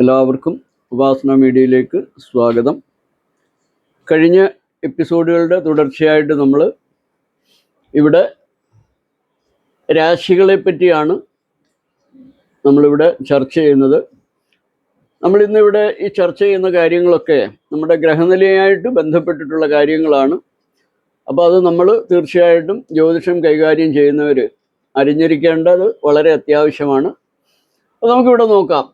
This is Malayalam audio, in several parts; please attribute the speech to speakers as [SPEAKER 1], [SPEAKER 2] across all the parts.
[SPEAKER 1] എല്ലാവർക്കും ഉപാസന മീഡിയയിലേക്ക് സ്വാഗതം. കഴിഞ്ഞ എപ്പിസോഡുകളുടെ തുടർച്ചയായിട്ട് നമ്മൾ ഇവിടെ രാശികളെ പറ്റിയാണ് നമ്മളിവിടെ ചർച്ച ചെയ്യുന്നത്. നമ്മളിന്നിവിടെ ഈ ചർച്ച ചെയ്യുന്ന കാര്യങ്ങളൊക്കെ നമ്മുടെ ഗ്രഹനിലയായിട്ട് ബന്ധപ്പെട്ടിട്ടുള്ള കാര്യങ്ങളാണ്. അപ്പോൾ അത് നമ്മൾ തീർച്ചയായിട്ടും ജ്യോതിഷം കൈകാര്യം ചെയ്യുന്നവർ അറിഞ്ഞിരിക്കേണ്ടത് വളരെ അത്യാവശ്യമാണ്. അപ്പോൾ നമുക്കിവിടെ നോക്കാം.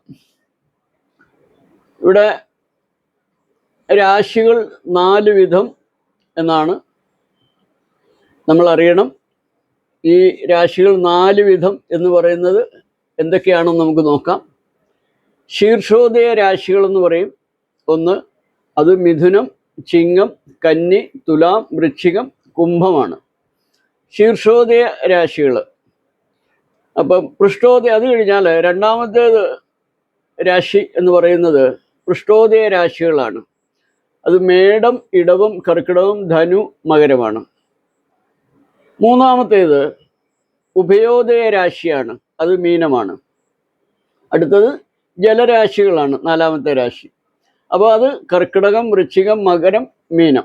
[SPEAKER 1] ഇവിടെ രാശികൾ നാല് വിധം എന്നാണ് നമ്മൾ അറിയണം. ഈ രാശികൾ നാല് വിധം എന്ന് പറയുന്നത് എന്തൊക്കെയാണെന്ന് നമുക്ക് നോക്കാം. ശീർഷോദയ രാശികൾ എന്ന് പറയും. ഒന്ന് അത് മിഥുനം ചിങ്ങം കന്നി തുലാം വൃശ്ചികം കുംഭമാണ്. ശീർഷോദയ രാശികൾ. അപ്പം പൃഷ്ഠോദയ അത് കഴിഞ്ഞാൽ രണ്ടാമത്തേത് രാശി എന്ന് പറയുന്നത് പൃഷ്ഠോദയ രാശികളാണ്. അത് മേടം ഇടവം കർക്കിടകം ധനു മകരമാണ്. മൂന്നാമത്തേത് ഉഭയോദയ രാശിയാണ്. അത് മീനമാണ്. അടുത്തത് ജലരാശികളാണ് നാലാമത്തെ രാശി. അപ്പോൾ അത് കർക്കിടകം വൃശ്ചികം മകരം മീനം.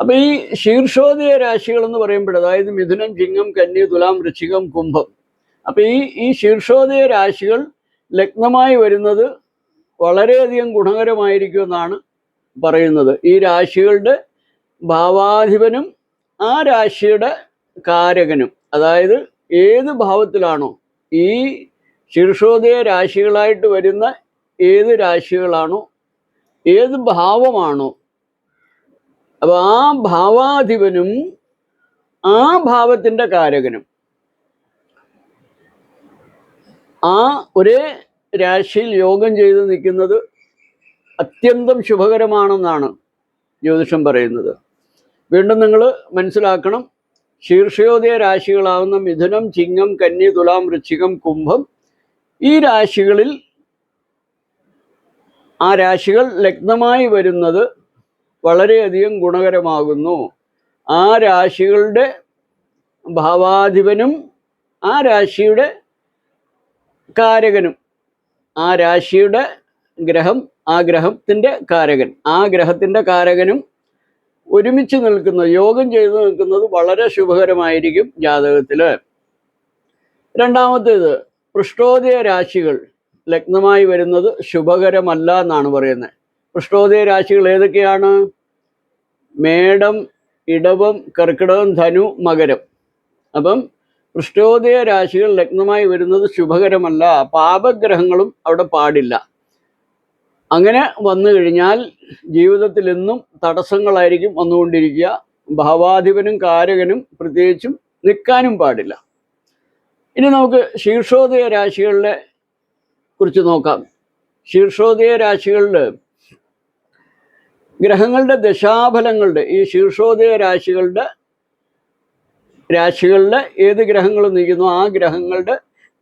[SPEAKER 1] അപ്പോൾ ഈ ശീർഷോദയ രാശികൾ എന്ന് പറയുമ്പോൾ അതായത് മിഥുനം ചിങ്ങം കന്നി തുലാം വൃശ്ചികം കുംഭം. അപ്പോൾ ഈ ഈ ശീർഷോദയ രാശികൾ ലഗ്നമായി വരുന്നത് വളരെയധികം ഗുണകരമായിരിക്കുമെന്നാണ് പറയുന്നത്. ഈ രാശികളുടെ ഭാവാധിപനും ആ രാശിയുടെ കാരകനും അതായത് ഏത് ഭാവത്തിലാണോ ഈ ശീർഷോദയ രാശികളായിട്ട് വരുന്ന ഏത് രാശികളാണോ ഏത് ഭാവമാണോ അപ്പോൾ ആ ഭാവാധിപനും ആ ഭാവത്തിന്റെ കാരകനും. ആ ഒരേ രാശിയിൽ യോഗം ചെയ്ത് നിൽക്കുന്നത് അത്യന്തം ശുഭകരമാണെന്നാണ് ജ്യോതിഷം പറയുന്നത്. വീണ്ടും നിങ്ങൾ മനസ്സിലാക്കണം ശീർഷയോദയ രാശികളാവുന്ന മിഥുനം ചിങ്ങം കന്നി തുലാം വൃശ്ചികം കുംഭം ഈ രാശികളിൽ ആ രാശികൾ ലഗ്നമായി വരുന്നത് വളരെയധികം ഗുണകരമാകുന്നു. ആ രാശികളുടെ ഭാവാധിപനും ആ രാശിയുടെ കാരകനും ആ രാശിയുടെ ഗ്രഹം ആ ഗ്രഹത്തിന്റെ കാരകൻ. ആ ഗ്രഹത്തിന്റെ കാരകനും ഒരുമിച്ച് നിൽക്കുന്ന യോഗം ചെയ്തു നിൽക്കുന്നത് വളരെ ശുഭകരമായിരിക്കും ജാതകത്തിൽ രണ്ടാമത്തേത് പൃഷ്ഠോദയ രാശികൾ ലഗ്നമായി വരുന്നത് ശുഭകരമല്ല എന്നാണ് പറയുന്നത്. പൃഷ്ഠോദയ രാശികൾ ഏതൊക്കെയാണ്? മേടം ഇടവം കർക്കിടകം ധനു മകരം. അപ്പം പൃഷ്ഠോദയ രാശികൾ ലഗ്നമായി വരുന്നത് ശുഭകരമല്ല. പാപഗ്രഹങ്ങളും അവിടെ പാടില്ല. അങ്ങനെ വന്നു കഴിഞ്ഞാൽ ജീവിതത്തിൽ എന്നും തടസ്സങ്ങളായിരിക്കും വന്നുകൊണ്ടിരിക്കുക. ഭാവാധിപനും കാരകനും പ്രത്യേകിച്ചും നിൽക്കാനും പാടില്ല. ഇനി നമുക്ക് ശീർഷോദയ രാശികളെ കുറിച്ച് നോക്കാം. ശീർഷോദയ രാശികളിൽ ഗ്രഹങ്ങളുടെ ദശാഫലങ്ങളുടെ ഈ ശീർഷോദയ രാശികളുടെ രാശികളിലെ ഏത് ഗ്രഹങ്ങൾ നിൽക്കുന്നു? ആ ഗ്രഹങ്ങളുടെ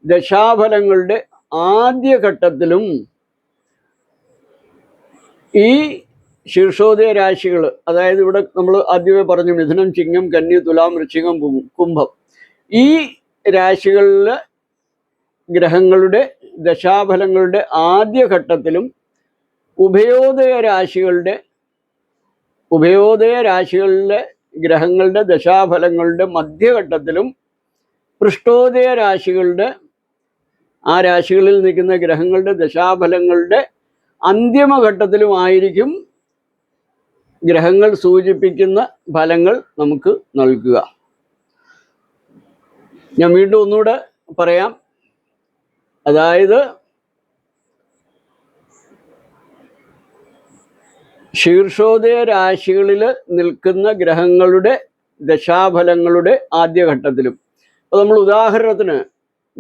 [SPEAKER 1] ദശാഫലങ്ങളുടെ ആദ്യഘട്ടത്തിലും ഈ ശീർഷോദയ രാശികൾ അതായത് ഇവിടെ നമ്മൾ ആദ്യമേ പറഞ്ഞു മിഥുനം ചിങ്ങം കന്നി തുലാം വൃശ്ചികം കുംഭം. ഈ രാശികളിലെ ഗ്രഹങ്ങളുടെ ദശാഫലങ്ങളുടെ ആദ്യഘട്ടത്തിലും ഉഭയോദയ രാശികളുടെ ഉഭയോദയ രാശികളിലെ ഗ്രഹങ്ങളുടെ ദശാഫലങ്ങളുടെ മധ്യഘട്ടത്തിലും പൃഷ്ഠോദയ രാശികളുടെ ആ രാശികളിൽ നിൽക്കുന്ന ഗ്രഹങ്ങളുടെ ദശാഫലങ്ങളുടെ അന്തിമഘട്ടത്തിലുമായിരിക്കും ഗ്രഹങ്ങൾ സൂചിപ്പിക്കുന്ന ഫലങ്ങൾ നമുക്ക് നൽകുക. ഞാൻ വീണ്ടും ഒന്നുകൂടെ പറയാം. അതായത് ശീർഷോദയ രാശികളിൽ നിൽക്കുന്ന ഗ്രഹങ്ങളുടെ ദശാഫലങ്ങളുടെ ആദ്യഘട്ടത്തിലും. അപ്പോൾ നമ്മൾ ഉദാഹരണത്തിന്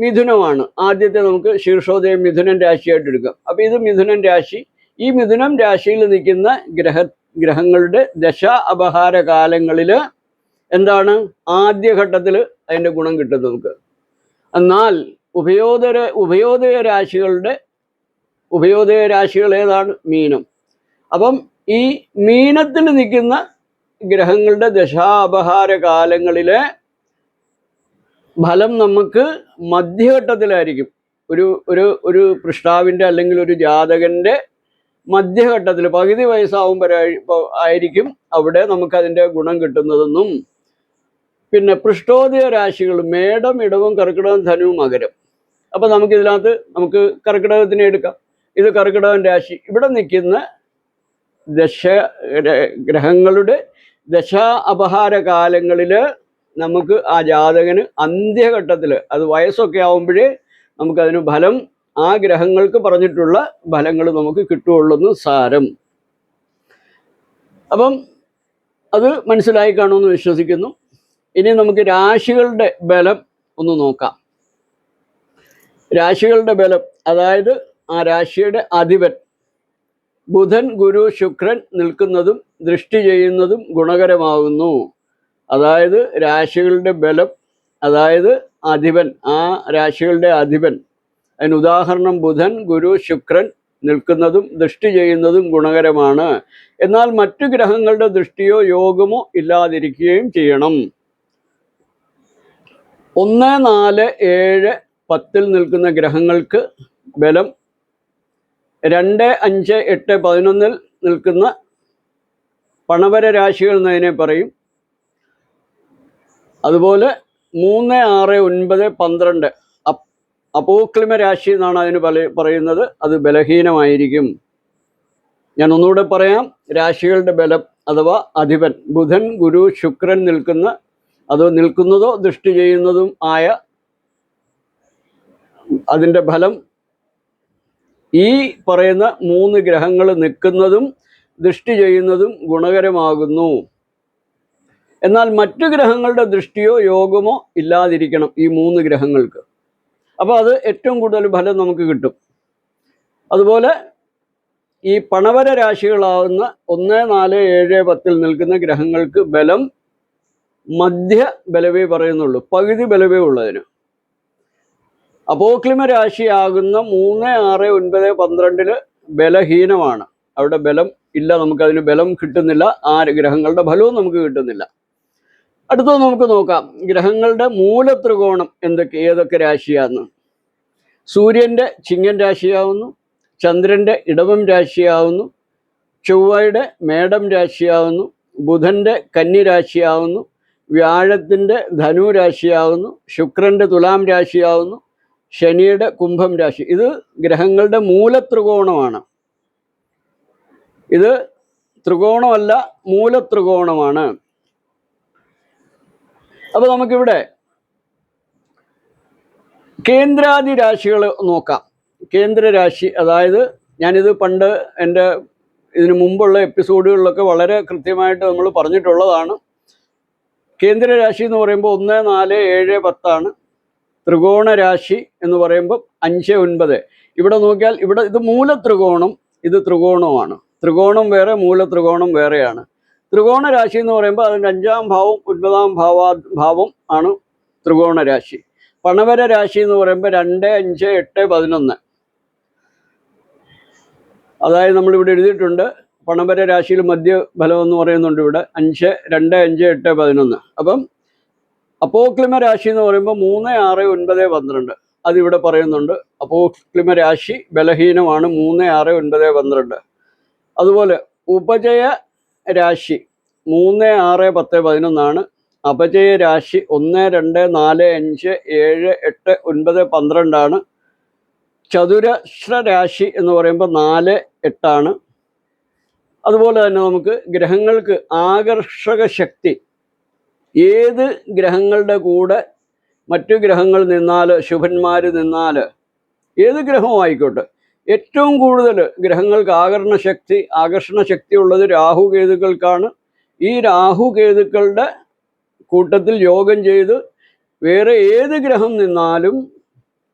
[SPEAKER 1] മിഥുനമാണ്. ആദ്യത്തെ നമുക്ക് ശീർഷോദയം മിഥുനൻ രാശിയായിട്ട് എടുക്കാം. അപ്പോൾ ഇത് മിഥുനൻ രാശി. ഈ മിഥുനം രാശിയിൽ നിൽക്കുന്ന ഗ്രഹ ഗ്രഹങ്ങളുടെ ദശ അപഹാര കാലങ്ങളിൽ എന്താണ്? ആദ്യഘട്ടത്തിൽ അതിന്റെ ഗുണം കിട്ടും നമുക്ക്. എന്നാൽ ഉഭയോദര ഉഭയോദയ രാശികളുടെ ഉഭയോദയ രാശികൾ ഏതാണ്? മീനം. അപ്പം ഈ മീനത്തിൽ നിൽക്കുന്ന ഗ്രഹങ്ങളുടെ ദശാപഹാര കാലങ്ങളിലെ ഫലം നമുക്ക് മധ്യഘട്ടത്തിലായിരിക്കും. ഒരു ഒരു ഒരു പൃഷ്ടാവിന്റെ അല്ലെങ്കിൽ ഒരു ജാതകന്റെ മധ്യഘട്ടത്തിൽ പകുതി വയസ്സാവുമ്പോൾ ആയിരിക്കും അവിടെ നമുക്ക് അതിന്റെ ഗുണം കിട്ടുന്നതെന്നും. പിന്നെ പൃഷ്ഠോദയ രാശികൾ മേടം ഇടവും കർക്കിടകം ധനുവും മകരം. അപ്പൊ നമുക്ക് ഇതിനകത്ത് നമുക്ക് കർക്കിടകത്തിനെ എടുക്കാം. ഇത് കർക്കിടകൻ രാശി. ഇവിടെ നിൽക്കുന്ന ദശ ഗ്രഹങ്ങളുടെ ദശാ അപഹാര കാലങ്ങളിൽ നമുക്ക് ആ ജാതകന് അന്ത്യഘട്ടത്തിൽ അത് വയസ്സൊക്കെ ആവുമ്പോഴേ നമുക്കതിന് ഫലം ആ ഗ്രഹങ്ങൾക്ക് പറഞ്ഞിട്ടുള്ള ഫലങ്ങൾ നമുക്ക് കിട്ടുകയുള്ളെന്ന് സാരം. അപ്പം അത് മനസ്സിലായി കാണുമെന്ന് വിശ്വസിക്കുന്നു. ഇനി നമുക്ക് രാശികളുടെ ബലം ഒന്ന് നോക്കാം. രാശികളുടെ ബലം അതായത് ആ രാശിയുടെ അധിപൻ ബുധൻ ഗുരു ശുക്രൻ നിൽക്കുന്നതും ദൃഷ്ടി ചെയ്യുന്നതും ഗുണകരമാകുന്നു അതായത് രാശികളുടെ ബലം അതായത് അധിപൻ ആ രാശികളുടെ അധിപൻ. അതിന് ഉദാഹരണം ബുധൻ ഗുരു ശുക്രൻ നിൽക്കുന്നതും ദൃഷ്ടി ചെയ്യുന്നതും ഗുണകരമാണ്. എന്നാൽ മറ്റു ഗ്രഹങ്ങളുടെ ദൃഷ്ടിയോ യോഗമോ ഇല്ലാതിരിക്കുകയും ചെയ്യണം. ഒന്ന് നാല് ഏഴ് പത്തിൽ നിൽക്കുന്ന ഗ്രഹങ്ങൾക്ക് ബലം രണ്ട് അഞ്ച് എട്ട് പതിനൊന്നിൽ നിൽക്കുന്ന പണവര രാശികൾ എന്നതിനെ പറയും. അതുപോലെ മൂന്ന് ആറ് ഒൻപത് പന്ത്രണ്ട് അപ്- അപോക്ലിമ രാശി എന്നാണ് അതിന് പല പറയുന്നത്. അത് ബലഹീനമായിരിക്കും. ഞാൻ ഒന്നുകൂടെ പറയാം. രാശികളുടെ ബലം അഥവാ അധിപൻ ബുധൻ ഗുരു ശുക്രൻ നിൽക്കുന്ന അത് നിൽക്കുന്നതോ ദൃഷ്ടി ചെയ്യുന്നതും ആയ അതിന്റെ ഫലം ഈ പറയുന്ന മൂന്ന് ഗ്രഹങ്ങൾ നിൽക്കുന്നതും ദൃഷ്ടി ചെയ്യുന്നതും ഗുണകരമാകുന്നു. എന്നാൽ മറ്റു ഗ്രഹങ്ങളുടെ ദൃഷ്ടിയോ യോഗമോ ഇല്ലാതിരിക്കണം ഈ മൂന്ന് ഗ്രഹങ്ങൾക്ക്. അപ്പോൾ അത് ഏറ്റവും കൂടുതൽ ഫലം നമുക്ക് കിട്ടും. അതുപോലെ ഈ പണവര രാശികളാവുന്ന ഒന്ന് നാല് ഏഴ് പത്തിൽ നിൽക്കുന്ന ഗ്രഹങ്ങൾക്ക് ബലം മധ്യ ബലവേ പറയുന്നുള്ളൂ. പകുതി ബലവേ ഉള്ളതിന്. അപോക്ലിമ രാശിയാകുന്ന മൂന്ന് ആറ് ഒൻപത് പന്ത്രണ്ടിൽ ബലഹീനമാണ്. അവിടെ ബലം ഇല്ല നമുക്കതിന് ബലം കിട്ടുന്നില്ല ആ ഗ്രഹങ്ങളുടെ ഫലവും നമുക്ക് കിട്ടുന്നില്ല. അടുത്തത് നമുക്ക് നോക്കാം. ഗ്രഹങ്ങളുടെ മൂലത്രികോണം എന്തൊക്കെ ഏതൊക്കെ രാശിയാന്ന് സൂര്യന്റെ ചിങ്ങൻ രാശിയാവുന്നു ചന്ദ്രന്റെ ഇടവം രാശിയാവുന്നു ചൊവ്വയുടെ മേടം രാശിയാവുന്നു ബുധന്റെ കന്നി രാശിയാവുന്നു വ്യാഴത്തിന്റെ ധനു രാശിയാവുന്നു ശുക്രന്റെ തുലാം രാശിയാവുന്നു ശനിയുടെ കുംഭം രാശി. ഇത് ഗ്രഹങ്ങളുടെ മൂലത്രികോണമാണ്. ഇത് ത്രികോണമല്ല മൂലത്രികോണമാണ്. അപ്പൊ നമുക്കിവിടെ കേന്ദ്രാദി രാശികൾ നോക്കാം. കേന്ദ്രരാശി അതായത് ഞാനിത് പണ്ട് എന്റെ ഇതിനു മുമ്പുള്ള എപ്പിസോഡുകളിലൊക്കെ വളരെ കൃത്യമായിട്ട് നമ്മൾ പറഞ്ഞിട്ടുള്ളതാണ്. കേന്ദ്രരാശി എന്ന് പറയുമ്പോൾ ഒന്ന് നാല് ഏഴ് പത്താണ്. ത്രികോണ രാശി എന്ന് പറയുമ്പോൾ അഞ്ച് ഒൻപത്. ഇവിടെ നോക്കിയാൽ ഇവിടെ ഇത് മൂല ത്രികോണം ഇത് ത്രികോണമാണ്. ത്രികോണം വേറെ മൂല ത്രികോണം വേറെയാണ്. ത്രികോണ രാശി എന്ന് പറയുമ്പോൾ അതിന്റെ അഞ്ചാം ഭാവം ഒൻപതാം ഭാവാ ഭാവം ആണ് ത്രികോണ രാശി പണവര രാശി എന്ന് പറയുമ്പോൾ രണ്ട് അഞ്ച് എട്ട് പതിനൊന്ന്. അതായത് നമ്മളിവിടെ എഴുതിയിട്ടുണ്ട് പണവര രാശിയിൽ മധ്യ ഫലം എന്ന് പറയുന്നുണ്ട് ഇവിടെ. അഞ്ച് രണ്ട് അഞ്ച് എട്ട് പതിനൊന്ന്. അപ്പം അപ്പോക്ലിമ രാശി എന്ന് പറയുമ്പോൾ മൂന്ന് ആറ് ഒൻപത് പന്ത്രണ്ട്. അതിവിടെ പറയുന്നുണ്ട് അപ്പോക്ലിമ രാശി ബലഹീനമാണ് മൂന്ന് ആറ് ഒൻപത് പന്ത്രണ്ട്. അതുപോലെ ഉപജയ രാശി മൂന്ന് ആറ് പത്ത് പതിനൊന്നാണ്. അപജയ രാശി ഒന്ന് രണ്ട് നാല് അഞ്ച് ഏഴ് എട്ട് ഒൻപത് പന്ത്രണ്ടാണ്. ചതുരശ്ര രാശി എന്ന് പറയുമ്പോൾ നാല് എട്ടാണ്. അതുപോലെ തന്നെ നമുക്ക് ഗ്രഹങ്ങൾക്ക് ആകർഷക ശക്തി ഏത് ഗ്രഹങ്ങളുടെ കൂടെ മറ്റു ഗ്രഹങ്ങൾ നിന്നാൽ ശുഭന്മാർ നിന്നാൽ ഏത് ഗ്രഹവും ആയിക്കോട്ടെ ഏറ്റവും കൂടുതൽ ഗ്രഹങ്ങൾക്ക് ആകർഷണ ശക്തി ആകർഷണ ശക്തി ഉള്ളത് രാഹുകേതുക്കൾക്കാണ് ഈ രാഹുകേതുക്കളുടെ കൂട്ടത്തിൽ യോഗം ചെയ്ത് വേറെ ഏത് ഗ്രഹം നിന്നാലും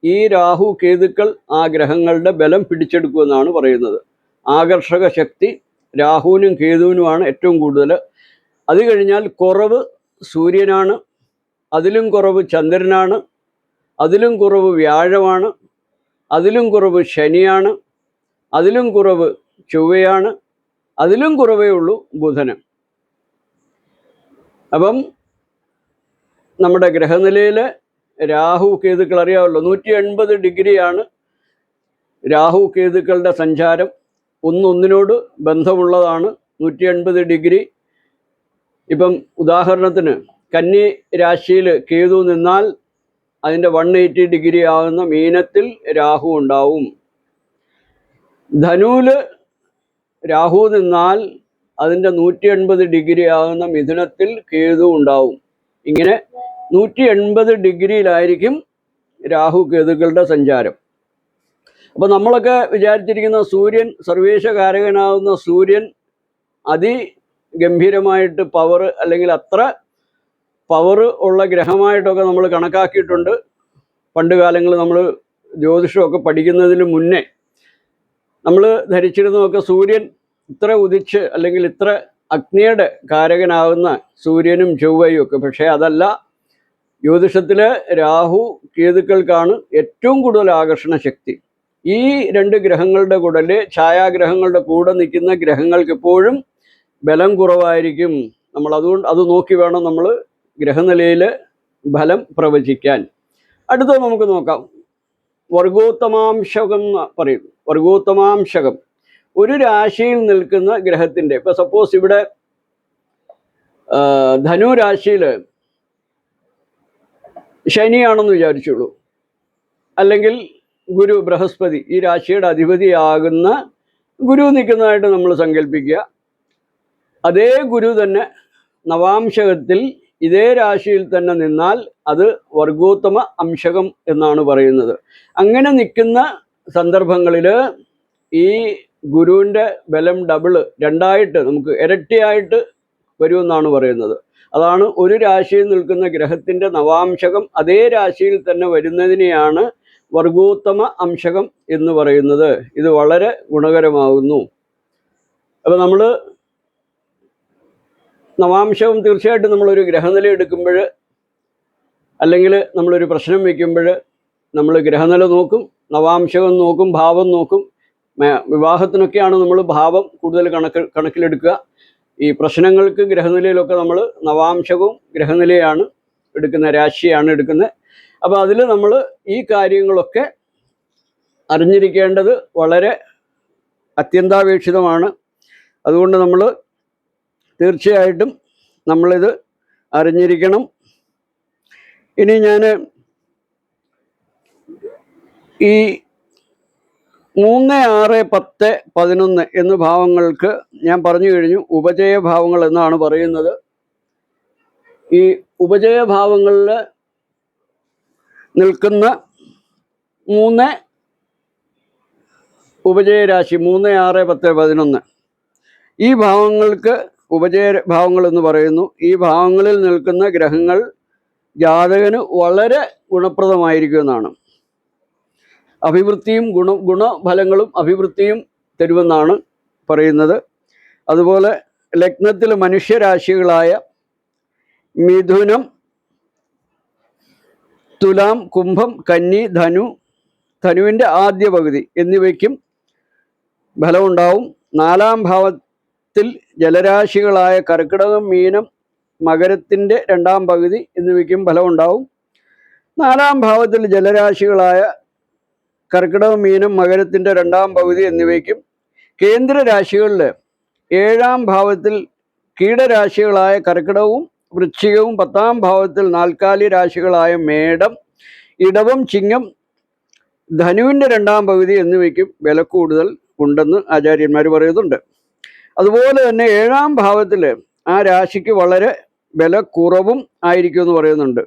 [SPEAKER 1] ഈ രാഹു കേതുക്കൾ ആ ഗ്രഹങ്ങളുടെ ബലം പിടിച്ചെടുക്കുമെന്നാണ് പറയുന്നത്. ആകർഷക ശക്തി രാഹുവിനും കേതുവിനുമാണ് ഏറ്റവും കൂടുതൽ. അത് കഴിഞ്ഞാൽ കുറവ് സൂര്യനാണ്. അതിലും കുറവ് ചന്ദ്രനാണ്. അതിലും കുറവ് വ്യാഴമാണ്. അതിലും കുറവ് ശനിയാണ്. അതിലും കുറവ് ചൊവ്വയാണ്. അതിലും കുറവേ ഉള്ളൂ ബുധന്. അപ്പം നമ്മുടെ ഗ്രഹനിലയിൽ രാഹു കേതുക്കൾ അറിയാമല്ലോ. നൂറ്റി എൺപത് ഡിഗ്രിയാണ് രാഹു കേതുക്കളുടെ സഞ്ചാരം. ഒന്നൊന്നിനോട് ബന്ധമുള്ളതാണ്. നൂറ്റി എൺപത് ഡിഗ്രി ഇപ്പം ഉദാഹരണത്തിന് കന്നി രാശിയിൽ കേതു നിന്നാൽ അതിന്റെ വൺ എയ്റ്റി ഡിഗ്രി ആകുന്ന മീനത്തിൽ രാഹു ഉണ്ടാവും. ധനുവിൽ രാഹു നിന്നാൽ അതിന്റെ നൂറ്റി എൺപത് ഡിഗ്രി ആകുന്ന മിഥുനത്തിൽ കേതു ഉണ്ടാവും. ഇങ്ങനെ നൂറ്റി എൺപത് ഡിഗ്രിയിലായിരിക്കും രാഹു കേതുക്കളുടെ സഞ്ചാരം. അപ്പോൾ നമ്മളൊക്കെ വിചാരിച്ചിരിക്കുന്ന സൂര്യൻ സർവേശകാരകനാകുന്ന സൂര്യൻ അതിഗംഭീരമായിട്ട് പവർ അല്ലെങ്കിൽ അത്ര പവർ ഉള്ള ഗ്രഹമായിട്ടൊക്കെ നമ്മൾ കണക്കാക്കിയിട്ടുണ്ട്. പണ്ട് കാലങ്ങളിൽ നമ്മൾ ജ്യോതിഷമൊക്കെ പഠിക്കുന്നതിന് മുന്നേ നമ്മൾ ധരിച്ചിരുന്നതൊക്കെ സൂര്യൻ ഇത്ര ഉദിച്ച് അല്ലെങ്കിൽ ഇത്ര അഗ്നിയുടെ കാരകനാവുന്ന സൂര്യനും ചൊവ്വയും ഒക്കെ. പക്ഷേ അതല്ല ജ്യോതിഷത്തിലെ രാഹു കേതുക്കൾക്കാണ് ഏറ്റവും കൂടുതൽ ആകർഷണ ശക്തി. ഈ രണ്ട് ഗ്രഹങ്ങളുടെ കൂടെ ഛായാഗ്രഹങ്ങളുടെ കൂടെ നിൽക്കുന്ന ഗ്രഹങ്ങൾക്ക് എപ്പോഴും ബലം കുറവായിരിക്കും. നമ്മൾ അതുകൊണ്ട് അത് നോക്കി വേണം നമ്മൾ ഗ്രഹനിലയിൽ ഫലം പ്രവചിക്കാൻ. അടുത്തത് നമുക്ക് നോക്കാം. വർഗോത്തമാംശകം എന്ന് പറയും. വർഗോത്തമാംശകം. ഒരു രാശിയിൽ നിൽക്കുന്ന ഗ്രഹത്തിന്റെ ഇപ്പം സപ്പോസ് ഇവിടെ ധനു രാശിയിൽ ശനിയാണെന്ന് വിചാരിച്ചുള്ളൂ. അല്ലെങ്കിൽ ഗുരു ബൃഹസ്പതി ഈ രാശിയുടെ അധിപതിയാകുന്ന ഗുരു നിൽക്കുന്നതായിട്ട് നമ്മൾ സങ്കല്പിക്കുക. അതേ ഗുരു തന്നെ നവാംശകത്തിൽ ഇതേ രാശിയിൽ തന്നെ നിന്നാൽ അത് വർഗോത്തമ അംശകം എന്നാണ് പറയുന്നത്. അങ്ങനെ നിൽക്കുന്ന സന്ദർഭങ്ങളിൽ ഈ ഗുരുവിന്റെ ബലം ഡബിൾ രണ്ടായിട്ട് നമുക്ക് ഇരട്ടിയായിട്ട് വരുമെന്നാണ് പറയുന്നത്. അതാണ് ഒരു രാശിയിൽ നിൽക്കുന്ന ഗ്രഹത്തിന്റെ നവാംശകം അതേ രാശിയിൽ തന്നെ വരുന്നതിനെയാണ് വർഗോത്തമ അംശകം എന്ന് പറയുന്നത്. ഇത് വളരെ ഗുണകരമാകുന്നു അപ്പോൾ നമ്മൾ നവാംശവും തീർച്ചയായിട്ടും നമ്മളൊരു ഗ്രഹനില എടുക്കുമ്പോൾ അല്ലെങ്കിൽ നമ്മളൊരു പ്രശ്നം വയ്ക്കുമ്പോൾ നമ്മൾ ഗ്രഹനില നോക്കും നവാംശവും നോക്കും ഭാവം നോക്കും വിവാഹത്തിനൊക്കെയാണ് നമ്മൾ ഭാവം കൂടുതൽ കണക്ക് കണക്കിലെടുക്കുക. ഈ പ്രശ്നങ്ങൾക്ക് ഗ്രഹനിലയിലൊക്കെ നമ്മൾ നവാംശവും ഗ്രഹനിലയാണ് എടുക്കുന്ന രാശിയാണ് എടുക്കുന്നത്. അപ്പോൾ അതിൽ നമ്മൾ ഈ കാര്യങ്ങളൊക്കെ അറിഞ്ഞിരിക്കേണ്ടത് വളരെ അത്യന്താപേക്ഷിതമാണ്. അതുകൊണ്ട് നമ്മൾ തീർച്ചയായിട്ടും നമ്മളിത് അറിഞ്ഞിരിക്കണം. ഇനി ഞാൻ ഈ മൂന്ന് ആറ് പത്ത് പതിനൊന്ന് എന്ന ഭാവങ്ങൾക്ക് ഞാൻ പറഞ്ഞു കഴിഞ്ഞു ഉപജയ ഭാവങ്ങൾ എന്നാണ് പറയുന്നത്. ഈ ഉപജയ ഭാവങ്ങളിൽ നിൽക്കുന്ന മൂന്ന് ഉപജയരാശി മൂന്ന് ആറ് പത്ത് പതിനൊന്ന് ഈ ഭാവങ്ങൾക്ക് ഉപജയ ഭാവങ്ങൾ എന്ന് പറയുന്നു. ഈ ഭാവങ്ങളിൽ നിൽക്കുന്ന ഗ്രഹങ്ങൾ ജാതകന് വളരെ ഗുണപ്രദമായിരിക്കും എന്നാണ് അഭിവൃദ്ധിയും ഗുണ ഗുണഫലങ്ങളും അഭിവൃദ്ധിയും തരുമെന്നാണ് പറയുന്നത്. അതുപോലെ ലഗ്നത്തിൽ മനുഷ്യരാശികളായ മിഥുനം തുലാം കുംഭം കന്നി ധനു ധനുവിന്റെ ആദ്യ പകുതി എന്നിവയ്ക്കും ഫലമുണ്ടാവും. നാലാം ഭാവത്തിൽ ജലരാശികളായ കർക്കിടകം മീനം മകരത്തിന്റെ രണ്ടാം പകുതി എന്നിവയ്ക്കും ഫലമുണ്ടാവും. നാലാം ഭാവത്തിൽ ജലരാശികളായ കർക്കിടകം മീനം മകരത്തിന്റെ രണ്ടാം പകുതി എന്നിവയ്ക്കും കേന്ദ്ര രാശികളിൽ ഏഴാം ഭാവത്തിൽ കീടരാശികളായ കർക്കിടകവും വൃശ്ചികവും പത്താം ഭാവത്തിൽ നാൽക്കാലി രാശികളായ മേടം ഇടവം ചിങ്ങം ധനുവിന്റെ രണ്ടാം പകുതി എന്നിവയ്ക്കും വില കൂടുതൽ ഉണ്ടെന്ന് ആചാര്യന്മാർ പറയുന്നുണ്ട്. അതുപോലെ തന്നെ ഏഴാം ഭാവത്തിൽ ആ രാശിക്ക് വളരെ ബല കുറവും ആയിരിക്കും എന്ന് പറയുന്നുണ്ട്.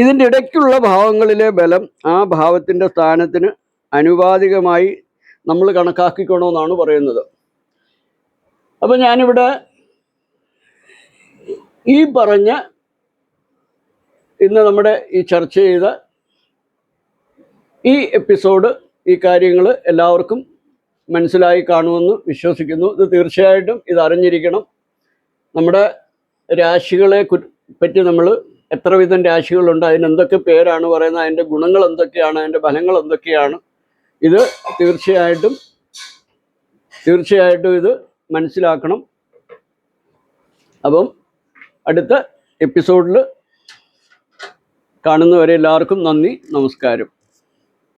[SPEAKER 1] ഇതിന്റെ ഇടയ്ക്കുള്ള ഭാവങ്ങളിലെ ബലം ആ ഭാവത്തിന്റെ സ്ഥാനത്തിന് അനുവാദികമായി നമ്മൾ കണക്കാക്കിക്കണമെന്നാണ് പറയുന്നത്. അപ്പം ഞാനിവിടെ ഈ പറഞ്ഞ ഇന്ന് നമ്മുടെ ഈ ചർച്ച ചെയ്ത ഈ എപ്പിസോഡ് ഈ കാര്യങ്ങൾ എല്ലാവർക്കും മനസ്സിലായി കാണുമെന്ന് വിശ്വസിക്കുന്നു. ഇത് തീർച്ചയായിട്ടും ഇത് അറിഞ്ഞിരിക്കണം. നമ്മുടെ രാശികളെ പറ്റി നമ്മൾ എത്ര വിധം രാശികളുണ്ട് അതിനെന്തൊക്കെ പേരാണ് പറയുന്നത് അതിന്റെ ഗുണങ്ങൾ എന്തൊക്കെയാണ് അതിന്റെ ഫലങ്ങൾ എന്തൊക്കെയാണ് ഇത് തീർച്ചയായിട്ടും തീർച്ചയായിട്ടും ഇത് മനസ്സിലാക്കണം. അപ്പം അടുത്ത എപ്പിസോഡിൽ കാണുന്നവരെ എല്ലാവർക്കും നന്ദി നമസ്കാരം.